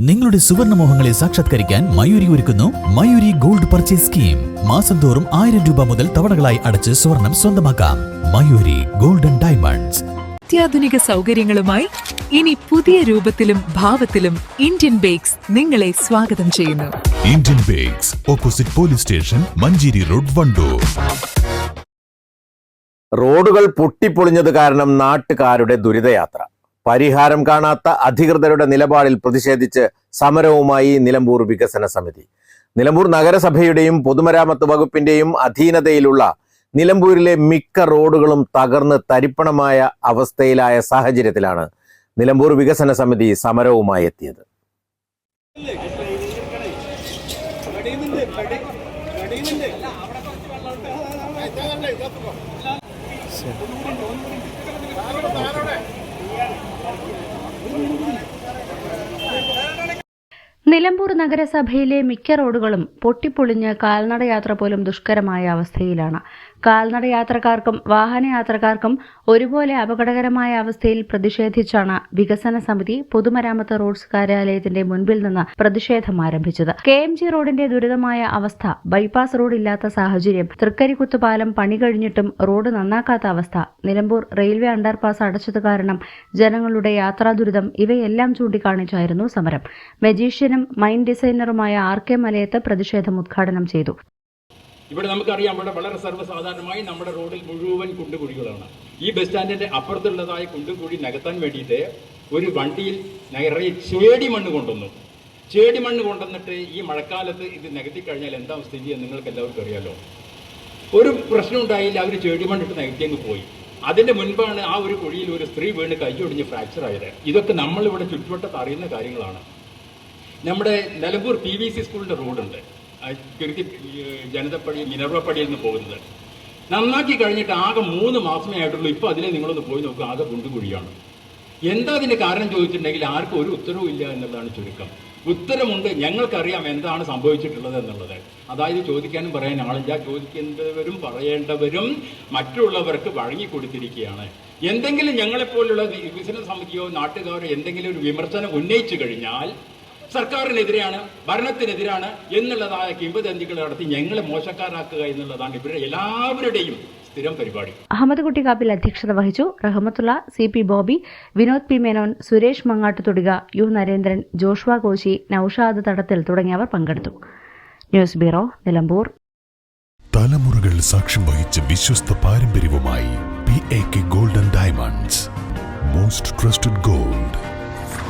നിങ്ങളുടെ സുവർണ മോഹങ്ങളെ സാക്ഷാത്കരിക്കാൻ മയൂരി ഒരുക്കുന്നു മയൂരി ഗോൾഡ് പർച്ചേസ് സ്കീം. മാസം തോറും ആയിരം രൂപ മുതൽ തവണകളായി അടച്ച് സ്വർണം സ്വന്തമാക്കാം. Mayuri golden diamonds. അത്യാധുനിക സൗകര്യങ്ങളുമായി ഇനി പുതിയ രൂപത്തിലും ഭാവത്തിലും ഇന്ത്യൻ ബേക്സ് നിങ്ങളെ സ്വാഗതം ചെയ്യുന്നു. Indian bakes opposite police station Manjeri road Wandoor. റോഡുകൾ പൊട്ടിപ്പൊളിഞ്ഞത് കാരണം നാട്ടുകാരുടെ ദുരിതയാത്ര. പരിഹാരം കാണാത്ത അധികൃതരുടെ നിലപാടിൽ പ്രതിഷേധിച്ച് സമരവുമായി നിലമ്പൂർ വികസന സമിതി. നിലമ്പൂർ നഗരസഭയുടെയും പൊതുമരാമത്ത് വകുപ്പിന്റെയും അധീനതയിലുള്ള നിലമ്പൂരിലെ മിക്ക റോഡുകളും തകർന്ന് തരിപ്പണമായ അവസ്ഥയിലായ സാഹചര്യത്തിലാണ് നിലമ്പൂർ വികസന സമിതി സമരവുമായി എത്തിയത്. ശകലം നഗരസഭയിലെ മിക്ക റോഡുകളും പൊട്ടിപ്പൊളിഞ്ഞ് കാൽനടയാത്ര പോലും ദുഷ്കരമായ അവസ്ഥയിലാണ്. കാൽനടയാത്രക്കാർക്കും വാഹനയാത്രക്കാർക്കും ഒരുപോലെ അപകടകരമായ അവസ്ഥയിൽ പ്രതിഷേധിച്ചാണ് വികസന സമിതി പൊതുമരാമത്ത് റോഡ്സ് കാര്യാലയത്തിന്റെ മുൻപിൽ നിന്ന് പ്രതിഷേധം ആരംഭിച്ചത്. കെ എം ജി റോഡിന്റെ ദുരിതമായ അവസ്ഥ ബൈപ്പാസ് റോഡ് ഇല്ലാത്ത സാഹചര്യം തൃക്കരിക്കുത്ത് പാലം പണി കഴിഞ്ഞിട്ടും റോഡ് നന്നാക്കാത്ത അവസ്ഥ നിലമ്പൂർ റെയിൽവേ അണ്ടർപാസ് അടച്ചത് കാരണം ജനങ്ങളുടെ യാത്രാ ദുരിതം ഇവയെല്ലാം ചൂണ്ടിക്കാണിച്ചായിരുന്നു സമരം. മജീഷ്യനും ഡിസൈനറുമായ ആർ കെ മലയത്ത് പ്രതിഷേധം ഉദ്ഘാടനം ചെയ്തു. ഇവിടെ നമുക്കറിയാം ഇവിടെ വളരെ സർവസാധാരണമായി നമ്മുടെ റോഡിൽ മുഴുവൻ കുണ്ടുകുഴികളാണ്. ഈ ബസ് സ്റ്റാൻഡിന്റെ അപ്പുറത്തുള്ളതായ കുണ്ടുകുഴി നികത്താൻ വേണ്ടിയിട്ട് ഒരു വണ്ടിയിൽ നിറയെ ചേടി മണ്ണ് കൊണ്ടുവന്നു. ചേടി മണ്ണ് കൊണ്ടുവന്നിട്ട് ഈ മഴക്കാലത്ത് ഇത് നികത്തി കഴിഞ്ഞാൽ എന്താ സ്ഥിതി എന്ന് നിങ്ങൾക്ക് എല്ലാവർക്കും അറിയാലോ. ഒരു പ്രശ്നം ഉണ്ടായില്ല അവർ ചേടി മണ്ണിട്ട് നികത്തിയെന്ന് പോയി. അതിന്റെ മുൻപാണ് ആ ഒരു കുഴിയിൽ ഒരു സ്ത്രീ വീണ് കൈയൊടിഞ്ഞ് ഫ്രാക്ചർ ആയത്. ഇതൊക്കെ നമ്മളിവിടെ ചുറ്റുവട്ടത്ത് അറിയുന്ന കാര്യങ്ങളാണ്. നമ്മുടെ നിലമ്പൂർ പി വി സി സ്കൂളിന്റെ റോഡുണ്ട്. കിറുക്കി ജനതപ്പടി മിനർവപ്പടിയിൽ നിന്ന് പോകുന്നത്. നന്നാക്കി കഴിഞ്ഞിട്ട് ആകെ മൂന്ന് മാസമേ ആയിട്ടുള്ളൂ. ഇപ്പൊ അതിനെ നിങ്ങളൊന്ന് പോയി നോക്കുക ആകെ കുണ്ടുകുഴിയാണ് എന്താ അതിന്റെ കാരണം ചോദിച്ചിട്ടുണ്ടെങ്കിൽ ആർക്കും ഒരു ഉത്തരവും ഇല്ല എന്നുള്ളതാണ് ചുരുക്കം. ഉത്തരമുണ്ട് ഞങ്ങൾക്കറിയാം എന്താണ് സംഭവിച്ചിട്ടുള്ളത് എന്നുള്ളത്. അതായത് ചോദിക്കാനും പറയാൻ ആളില്ല. ചോദിക്കേണ്ടവരും പറയേണ്ടവരും മറ്റുള്ളവർക്ക് വഴങ്ങിക്കൊടുത്തിരിക്കുകയാണ്. എന്തെങ്കിലും ഞങ്ങളെപ്പോലുള്ള വികസന സമിതിയോ നാട്ടുകാരോ എന്തെങ്കിലും ഒരു വിമർശനം ഉന്നയിച്ചു കഴിഞ്ഞാൽ സർക്കാരിനെതിരെയാണ് ഭരണത്തിനെതിരാണ് എന്നുള്ളതായ കിംവദന്തികൾ നടത്തി ഞങ്ങളെ മോശക്കാരാക്കുക എന്നുള്ളതാണ് ഇവരുടെ എല്ലാവരുടെയും സ്ഥിരം പരിപാടി. അഹമ്മദ് കുട്ടി കാപ്പിൽ അധ്യക്ഷത വഹിച്ചു Rahmathulla C P Bobby Vinod P Menon Suresh Mangattu Thudika U Narendran Joshua Koshy Noushad Thadathil തുടങ്ങിയവർ പങ്കെടുത്തു. News bureau Nilambur. തലമുറകൾ സാക്ഷ്യം വഹിച്ച വിശ്വസ്ത പാരമ്പര്യവുമായി P A K golden diamonds most trusted gold